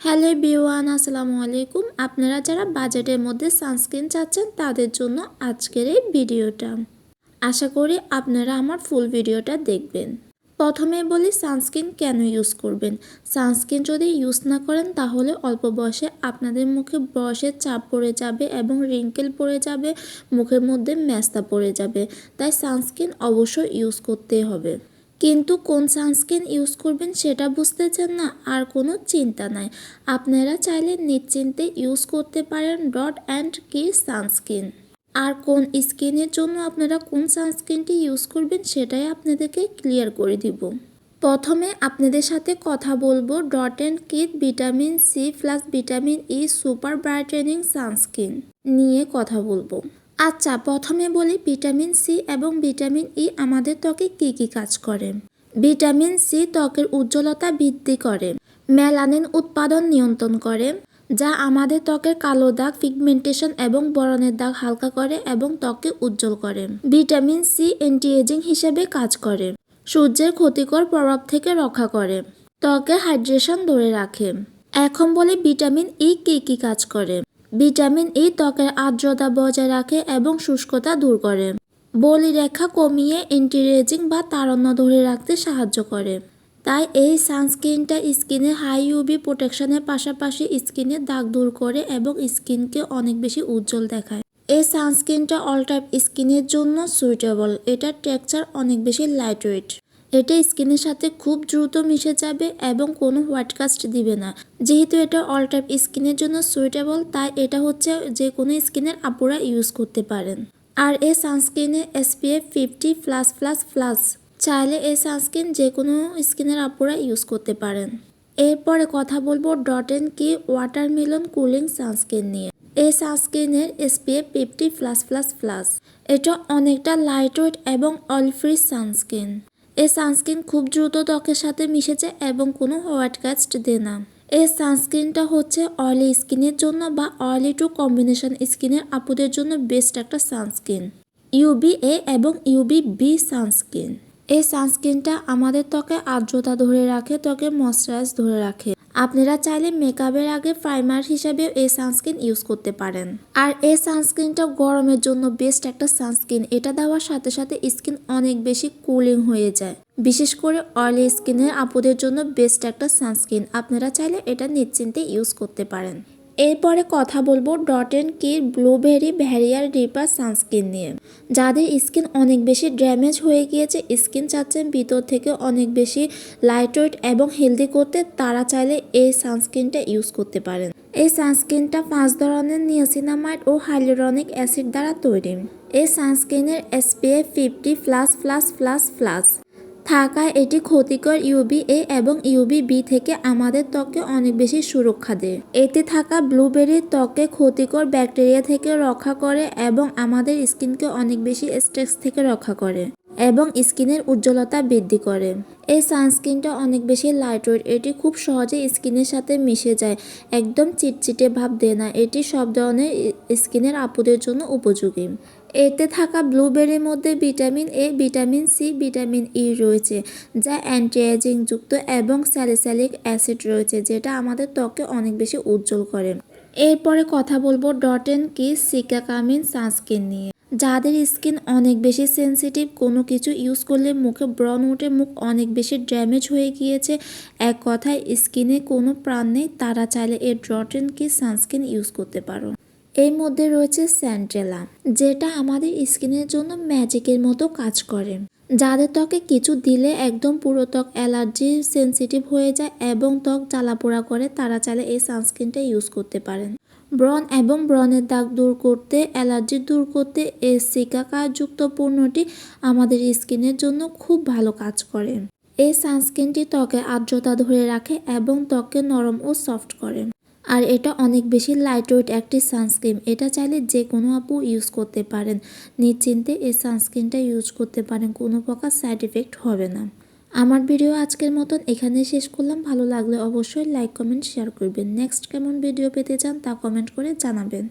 Hello বিওয়ান আসসালামু আলাইকুম। আপনারা যারা বাজেটের মধ্যে সানস্ক্রিন চাচ্ছেন, তাদের জন্য আজকের এই ভিডিওটা। আশা করি আপনারা আমার ফুল ভিডিওটা দেখবেন। প্রথমে বলি, সানস্ক্রিন কেন ইউজ করবেন? সানস্ক্রিন যদি ইউজ না করেন, তাহলে অল্প বয়সে আপনাদের মুখে বয়সের চাপ পড়ে যাবে এবং রিঙ্কেল পড়ে যাবে, মুখের মধ্যে ম্যাস্তা পড়ে যাবে। তাই সানস্ক্রিন অবশ্যই ইউজ করতে হবে। কিন্তু কোন সানস্ক্রিন ইউজ করবেন সেটা বুঝতে চান না, আর কোনো চিন্তা নাই। আপনারা চাইলে নিশ্চিন্তে ইউজ করতে পারেন ডট অ্যান্ড কি সানস্ক্রিন আর কোন স্কিনের জন্য আপনারা কোন সানস্ক্রিনটি ইউজ করবেন সেটাই আপনাদেরকে ক্লিয়ার করে দিব। প্রথমে আপনাদের সাথে কথা বলব dot and key vitamin C plus vitamin E super brightening sunscreen নিয়ে কথা বলব। আচ্ছা প্রথমে বলি ভিটামিন সি এবং ভিটামিন ই আমাদের ত্বকে কী কী কাজ করে। ভিটামিন সি ত্বকের উজ্জ্বলতা বৃদ্ধি করে, মেলানিন উৎপাদন নিয়ন্ত্রণ করে, যা আমাদের ত্বকের কালো দাগ পিগমেন্টেশন এবং বরণের দাগ হালকা করে এবং ত্বককে উজ্জ্বল করে। ভিটামিন সি অ্যান্টি এজিং হিসেবে কাজ করে, সূর্যের ক্ষতিকর প্রভাব থেকে রক্ষা করে, ত্বকে হাইড্রেশন ধরে রাখে। এখন বলি ভিটামিন ই কী কী কাজ করে ভিটামিন ই ত্বকের আর্দ্রতা বজায় রাখে এবং শুষ্কতা দূর করে। বলি রেখা কমিয়ে এন্টিরেজিং বা তারণ্য ধরে রাখতে সাহায্য করে। তাই এই সানস্ক্রিনটা স্কিনে হাই ইউবি প্রোটেকশনের পাশাপাশি স্কিনের দাগ দূর করে এবং স্কিনকে অনেক বেশি উজ্জ্বল দেখায়। এই সানস্ক্রিনটা অল টাইপ স্কিনের জন্য সুইটেবল। এটার টেক্সচার অনেক বেশি লাইট ওয়েট এটা স্কিনের সাথে খুব দ্রুত মিশে যাবে এবং কোনো হোয়াইট কাস্ট দিবে না। যেহেতু এটা অল টাইপ স্কিনের জন্য সুইটেবল, তাই এটা হচ্ছে যে কোনো স্কিনের আপুরা ইউজ করতে পারেন। আর এই সানস্ক্রিনে SPF fifty plus plus plus. চাইলে এই সানস্ক্রিন যে কোনো স্কিনের আপুরা ইউজ করতে পারেন। এরপরে কথা বলব dot and key watermelon cooling sunscreen নিয়ে। এই সানস্ক্রিনের SPF fifty plus plus plus. এটা অনেকটা লাইট ওয়েট এবং অয়েল ফ্রি সানস্ক্রিন। এই সানস্ক্রিন খুব দ্রুত ত্বকের সাথে মিশে যায় এবং কোনো হোয়াইট কাস্ট দেয় না। এই সানস্ক্রিনটা হচ্ছে অয়েলি স্কিনের জন্য বা অয়েলি টু কম্বিনেশন স্কিনের আপুদের জন্য বেস্ট একটা সানস্ক্রিন। ইউবি এ এবং ইউবি বি সানস্ক্রিন। এই সানস্ক্রিনটা আমাদের ত্বকে আর্দ্রতা ধরে রাখে, ত্বকে ময়শ্চারাইজ ধরে রাখে। আপনারা চাইলে মেকআপের আগে প্রাইমার হিসাবেও এই সানস্ক্রিন ইউজ করতে পারেন। আর এই সানস্ক্রিনটা গরমের জন্য বেস্ট একটা সানস্ক্রিন। এটা দেওয়ার সাথে সাথে স্কিন অনেক বেশি কুলিং হয়ে যায়। বিশেষ করে অয়েলি স্কিনের আপুদের জন্য বেস্ট একটা সানস্ক্রিন। আপনারা চাইলে এটা নিশ্চিন্তে ইউজ করতে পারেন। এরপরে কথা বলব ডট এন্ড কির ব্লুবেরি ভ্যারিয়ার রিপার সানস্ক্রিন নিয়ে। যাদের স্কিন অনেক বেশি ড্যামেজ হয়ে গিয়েছে, স্কিন চাচ্ছেন ভিতর থেকে অনেক বেশি লাইটওয়েট এবং হেলদি করতে, তারা চাইলে এই সানস্ক্রিনটা ইউজ করতে পারেন। এই সানস্ক্রিনটা পাঁচ ধরনের নিয়াসিনামাইড ও হাইলোরনিক অ্যাসিড দ্বারা তৈরি। এই সানস্ক্রিনের SPF fifty plus plus plus plus থাকায় এটি ক্ষতিকর ইউবি এ এবং ইউবি বি থেকে আমাদের ত্বকে অনেক বেশি সুরক্ষা দেয়। এতে থাকা ব্লুবেরি ত্বকে ক্ষতিকর ব্যাকটেরিয়া থেকে রক্ষা করে এবং আমাদের স্কিনকে অনেক বেশি স্ট্রেস থেকে রক্ষা করে এবং স্কিনের উজ্জ্বলতা বৃদ্ধি করে। এই সানস্ক্রিনটা অনেক বেশি লাইটওয়েট এটি খুব সহজে স্কিনের সাথে মিশে যায়, একদম চিটচিটে ভাব দেয় না। এটি সব ধরনের স্কিনের আপুদের জন্য উপযোগী। এতে থাকা ব্লুবেরির মধ্যে vitamin A, vitamin C, vitamin E রয়েছে, যা অ্যান্টি এজিং যুক্ত এবং স্যালিস্যালিক অ্যাসিড রয়েছে, যেটা আমাদের ত্বকে অনেক বেশি উজ্জ্বল করে। এরপরে কথা বলব ডট এন কি সিকাকামিন সানস্ক্রিন নিয়ে। যাদের স্কিন অনেক বেশি সেন্সিটিভ, কোনো কিছু ইউজ করলে মুখে ব্রণ উঠে মুখ অনেক বেশি ড্যামেজ হয়ে গিয়েছে। এক কথায়, স্কিনে কোনো প্রাণ নেই, তারা চাইলে এর dot and key sunscreen use করতে পারো। এর মধ্যে রয়েছে স্যান্টেলা যেটা আমাদের স্কিনের জন্য ম্যাজিকের মতো কাজ করে। যাদের ত্বকে কিছু দিলে একদম পুরো ত্বক অ্যালার্জি, সেন্সিটিভ হয়ে যায় এবং ত্বক জ্বালাপোড়া করে, তারা চাইলে এই সানস্ক্রিনটা ইউজ করতে পারেন। ব্রণ এবং ব্রণের দাগ দূর করতে, অ্যালার্জি দূর করতে এই সিকাকাযুক্ত পণ্যটি আমাদের স্কিনের জন্য খুব ভালো কাজ করে। এই সানস্ক্রিনটি ত্বকে আর্দ্রতা ধরে রাখে এবং ত্বককে নরম ও সফট করে। আর এটা অনেক বেশি লাইটওয়েট একটি সানস্ক্রিন এটা চাইলে যে কোনো আপু ইউজ করতে পারেন। নিশ্চিন্তে এই সানস্ক্রিনটা ইউজ করতে পারেন। কোনো প্রকার সাইড এফেক্ট হবে না। আমার ভিডিও আজকের মতন এখানে শেষ করলাম। ভালো লাগলে অবশ্যই লাইক কমেন্ট শেয়ার করবেন। নেক্সট কেমন ভিডিও পেতে চান তা কমেন্ট করে জানাবেন।